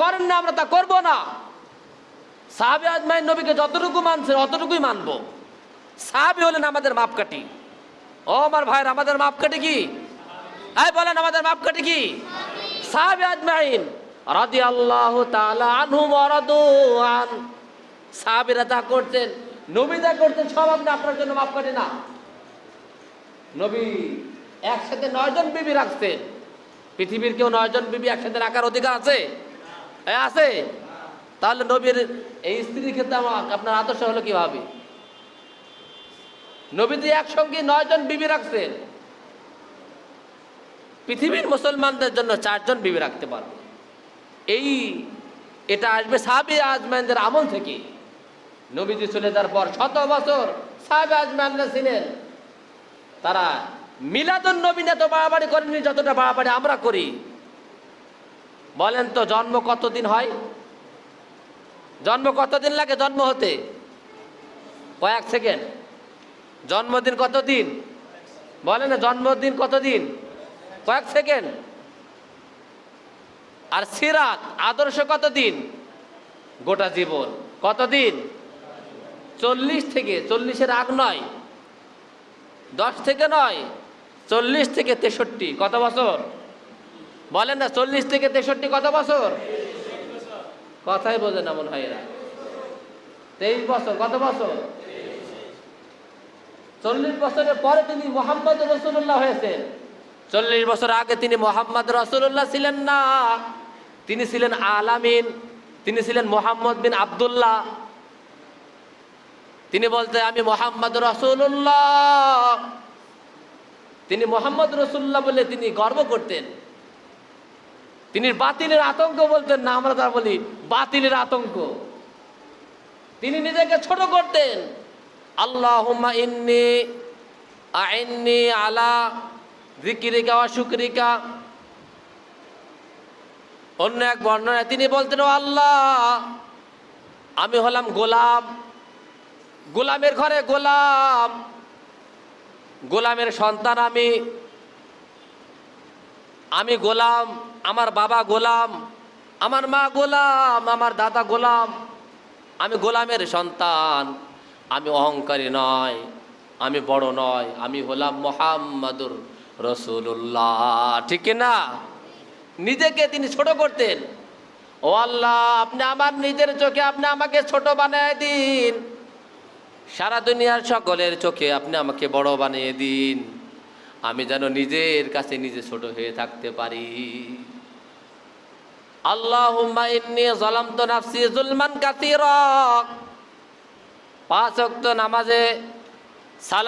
করেন না, আমরা তা করব না। নবীকে যতটুকু আমাদের মাপকাঠি। ও আমার ভাইয়ের, আমাদের মাপকাঠি কি? বলেন, আমাদের মাপকাঠি কি? সাহাবি আজমাইন রাদি আল্লাহ আন। সাহাবীরা যা করতেন, নবী যা করতেন, সব আপনি আপনার জন্য মাপকাঠি না। নবী একসাথে নয়জন বিবি রাখতেন। পৃথিবীর কেউ নয়জন বিবি একসাথে রাখার অধিকার আছে? আছে? তাহলে নবীর এই স্ত্রীর ক্ষেত্রে আমার আপনার আদর্শ হলো কীভাবে? নবীজি একসঙ্গে নয়জন বিবি রাখছেন পৃথিবীর মুসলমানদের জন্য চারজন বিবি রাখতে পারবে। এই, এটা আসবে সাহাবি আজমানদের আমল থেকে। নবীজি চলে যাওয়ার পর শত বছর সাহাবি আজমানরা ছিলেন। তারা মিলাদুন নবীন এত বাড়াবাড়ি করেনি যতটা বাড়াবাড়ি আমরা করি। বলেন তো, জন্ম কতদিন হয়? জন্ম কতদিন লাগে জন্ম হতে? কয়েক সেকেন্ড। জন্মদিন কতদিন? বলেন জন্মদিন কতদিন? কয়েক সেকেন্ড। আর সিরাত, আদর্শ কতদিন? গোটা জীবন। কতদিন? চল্লিশ থেকে, চল্লিশের আগ নয়। দশ থেকে নয়। চল্লিশ থেকে তেষট্টি, কত বছর? বলেন না, চল্লিশ থেকে তেষট্টি কত বছর? কথাই বোঝে না মনে হয় তেইশ বছর, কত বছর? চল্লিশ বছরের পরে তিনি মোহাম্মদ রসুল্লাহ হয়েছেন। চল্লিশ বছর আগে তিনি মোহাম্মদ রসুল্লাহ ছিলেন না। তিনি ছিলেন আলামিন, তিনি ছিলেন মোহাম্মদ বিন আবদুল্লাহ। তিনি বলতে, আমি মোহাম্মদ রসুল্লাহ তিনি মোহাম্মদ রসুল্লাহ বলে তিনি গর্ব করতেন। তিনি বাতিলের আতঙ্ক বলতেন, না, আমরা তা বলি বাতিলের আতঙ্ক। তিনি নিজেকে ছোট করতেন। আল্লাহ ইন্নি আইন্নি আলা জিকিরিকা ওয়া শুকরিকা। অন্য এক বর্ণনায় তিনি বলতেন, ও আল্লাহ, আমি হলাম গোলাম। গোলামের ঘরে গোলাম। গোলামের সন্তান আমি। আমি গোলাম, আমার বাবা গোলাম, আমার মা গোলাম, আমার দাদা গোলাম। আমি গোলামের সন্তান, আমি অহংকারী নয়, আমি বড় নয়, আমি হলাম মোহাম্মদুর রসুল্লাহ ঠিক না? নিজেকে তিনি ছোট করতেন। ও আল্লাহ, আপনি আমার নিজের চোখে আপনি আমাকে ছোট বানিয়ে দিন। সারা দুনিয়ার সকলের চোখে আপনি আমাকে বড় বানিয়ে দিন। আমি যেন নিজের কাছে নিজে ছোট হয়ে থাকতে পারি। আল্লাহ পাঁচ অক্ত নামাজে